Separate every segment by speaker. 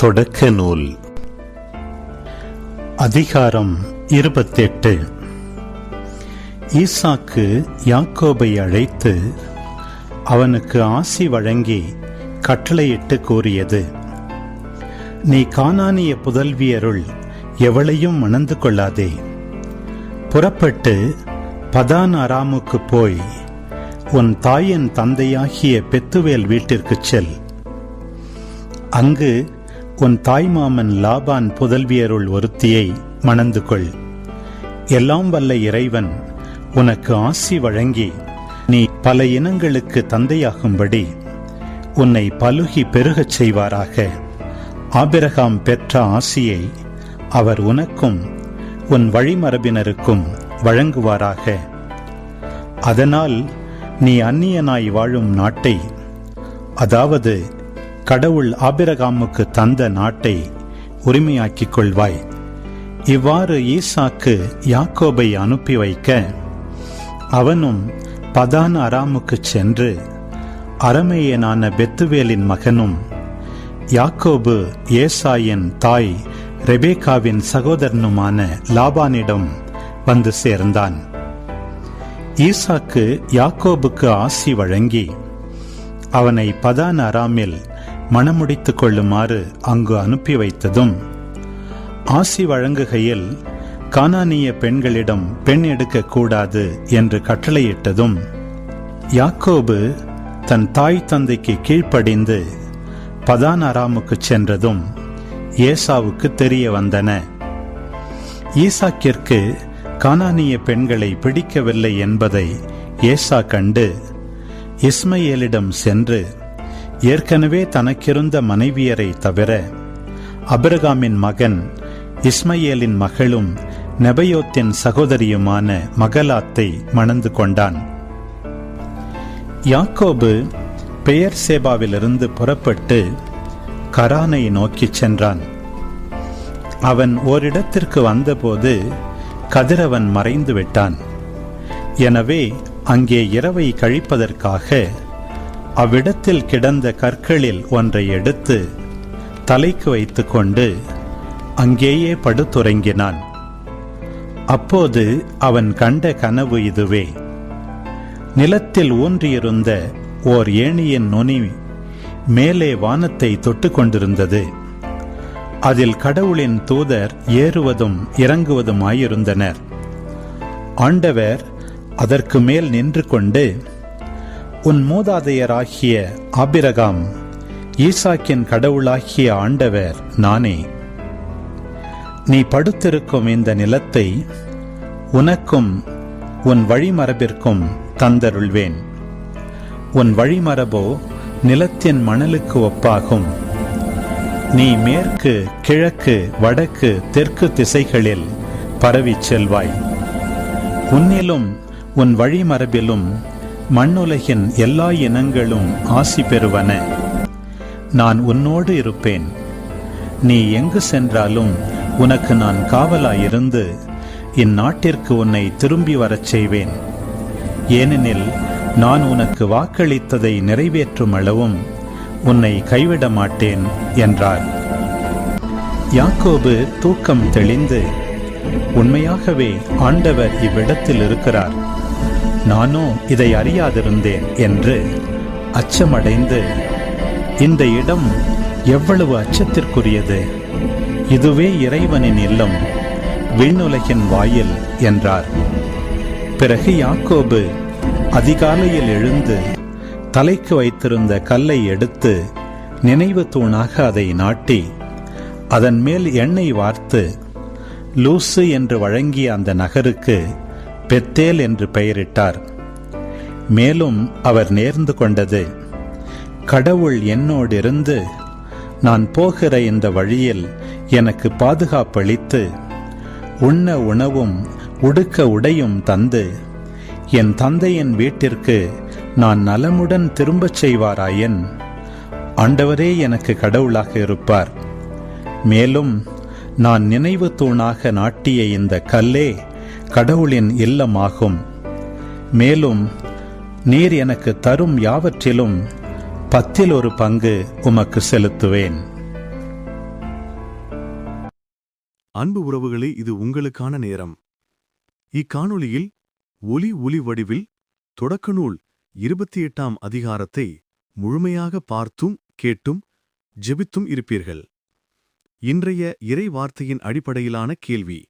Speaker 1: தொடக்க நூல் அதிகாரம் இருபத்தெட்டு. ஈசாக்கு யாக்கோபை அழைத்து அவனுக்கு ஆசி வழங்கி கட்டளையிட்டு கூறியது நீ காணானிய புதல்வியருள் எவளையும் மணந்து கொள்ளாதே. புறப்பட்டு பதான் அராமுக்கு போய் உன் தாயின் தந்தையாகிய பெத்துவேல் வீட்டிற்கு செல். அங்கு உன் தாய்மாமன் லாபான் புதல்வியருள் ஒருத்தியை மணந்து கொள் எல்லாம் வல்ல இறைவன் உனக்கு ஆசி வழங்கி நீ பல இனங்களுக்கு தந்தையாகும்படி உன்னை பலுகி பெருகச் செய்வாராக. ஆபிரகாம் பெற்ற ஆசியை அவர் உனக்கும் உன் வழிமரபினருக்கும் வழங்குவாராக. அதனால் நீ அந்நியனாய் வாழும் நாட்டை அதாவது கடவுள் ஆபிரகாமுக்கு தந்த நாட்டை உரிமையாக்கிக் கொள்வாய் இவ்வாறு ஈசாக்கு யாக்கோபை அனுப்பி வைக்க அவனும் பதான் அராமுக்கு சென்று அரமேயனான பெத்துவேலின் மகனும் யாக்கோபு ஏசாயின் தாய் ரெபேகாவின் சகோதரனுமான லாபானிடம் வந்து சேர்ந்தான். ஈசாக்கு யாக்கோபுக்கு ஆசி வழங்கி அவனை பதான் அராமில் மணமுடித்துக் கொள்ளுமாறு அங்கு அனுப்பி வைத்ததும் ஆசி வழங்குகையில் கானானிய பெண்களிடம் பெண் எடுக்கக்கூடாது என்று கட்டளையிட்டதும் யாக்கோபு தன் தாய் தந்தைக்கு கீழ்ப்படிந்து பதான் அராமுக்கு சென்றதும் ஏசாவுக்கு தெரிய வந்தன. ஈசாக்கிற்கு கானானிய பெண்களை பிடிக்கவில்லை என்பதை ஏசா கண்டு இஸ்மையேலிடம் சென்று ஏற்கனவே தனக்கிருந்த மனைவியரை தவிர அபிரகாமின் மகன் இஸ்மையேலின் மகளும் நெபயோத்தின் சகோதரியுமான மகலாத்தை மணந்து கொண்டான். யாக்கோபு பெயர் சேபாவிலிருந்து புறப்பட்டு கரானை நோக்கிச் சென்றான். அவன் ஓரிடத்திற்கு வந்தபோது கதிரவன் மறைந்து விட்டான் எனவே அங்கே இரவை கழிப்பதற்காக அவ்விடத்தில் கிடந்த கற்களில் ஒன்றை எடுத்து தலைக்கு வைத்துக்கொண்டு அங்கேயே படுத்துறங்கினான் அப்போது அவன் கண்ட கனவு இதுவே. நிலத்தில் ஊன்றியிருந்த ஓர் ஏணியின் நுனி மேலே வானத்தை தொட்டு கொண்டிருந்தது அதில் கடவுளின் தூதர் ஏறுவதும் இறங்குவதுமாயிருந்தனர். ஆண்டவர் அதற்கு மேல் நின்று கொண்டு உன் மூதாதையராகிய ஆபிரகாம் ஈசாக்கின் கடவுளாகிய ஆண்டவர் நானே. நீ படுத்திருக்கும் இந்த நிலத்தை உனக்கும் உன் வழிமரபிற்கும் தந்தருள்வேன். உன் வழிமரபோ நிலத்தின் மணலுக்கு ஒப்பாகும். நீ மேற்கு கிழக்கு வடக்கு தெற்கு திசைகளில் பரவிச் செல்வாய். உன்னிலும் உன் வழிமரபிலும் மண்ணுலகின் எல்லா இனங்களும் ஆசி பெறுவன. நான் உன்னோடு இருப்பேன். நீ எங்கு சென்றாலும் உனக்கு நான் காவலாயிருந்து இந்நாட்டிற்கு உன்னை திரும்பி வரச் செய்வேன். ஏனெனில் நான் உனக்கு வாக்களித்ததை நிறைவேற்றும் அளவும் உன்னை கைவிட மாட்டேன் என்றார். யாக்கோபு தூக்கம் தெளிந்து உண்மையாகவே ஆண்டவர் இவ்விடத்தில் இருக்கிறார். நானோ இதை அறியாதிருந்தேன் என்று அச்சமடைந்து இந்த இடம் எவ்வளவு அச்சத்திற்குரியது? இதுவே இறைவனின் இல்லம் விண்ணுலகின் வாயில் என்றார். பிறகு யாக்கோபு அதிகாலையில் எழுந்து தலைக்கு வைத்திருந்த கல்லை எடுத்து நினைவு தூணாக அதை நாட்டி அதன் மேல் எண்ணெய் வார்த்து லூசு என்று வழங்கிய அந்த நகருக்கு பெத்தேல் என்று பெயரிட்டார். மேலும் அவர் நேர்ந்து கொண்டது கடவுள் என்னோடு இருந்து நான் போகிற இந்த வழியில் எனக்கு பாதுகாப்பளித்து உண்ண உணவும் உடுக்க உடையும் தந்து என் தந்தையின் வீட்டிற்கு நான் நலமுடன் திரும்பச் செய்வாராயின்? ஆண்டவரே எனக்கு கடவுளாக இருப்பார். மேலும் நான் நினைவு தூணாக நாட்டிய இந்த கல்லே கடவுளின் இல்லமாகும். மேலும் நீர் எனக்கு தரும் யாவற்றிலும் பத்தில் ஒரு பங்கு உமக்கு செலுத்துவேன்.
Speaker 2: அன்பு உறவுகளே இது உங்களுக்கான நேரம். இக்காணொளியில் ஒலி ஒலி வடிவில் தொடக்க நூல் இருபத்தி எட்டாம் அதிகாரத்தை முழுமையாக பார்த்தும் கேட்டும் ஜெபித்தும் இருப்பீர்கள். இன்றைய இறை வார்த்தையின் அடிப்படையிலான கேள்வி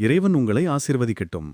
Speaker 2: இறைவன் உங்களை ஆசிர்வதிக்கட்டும்.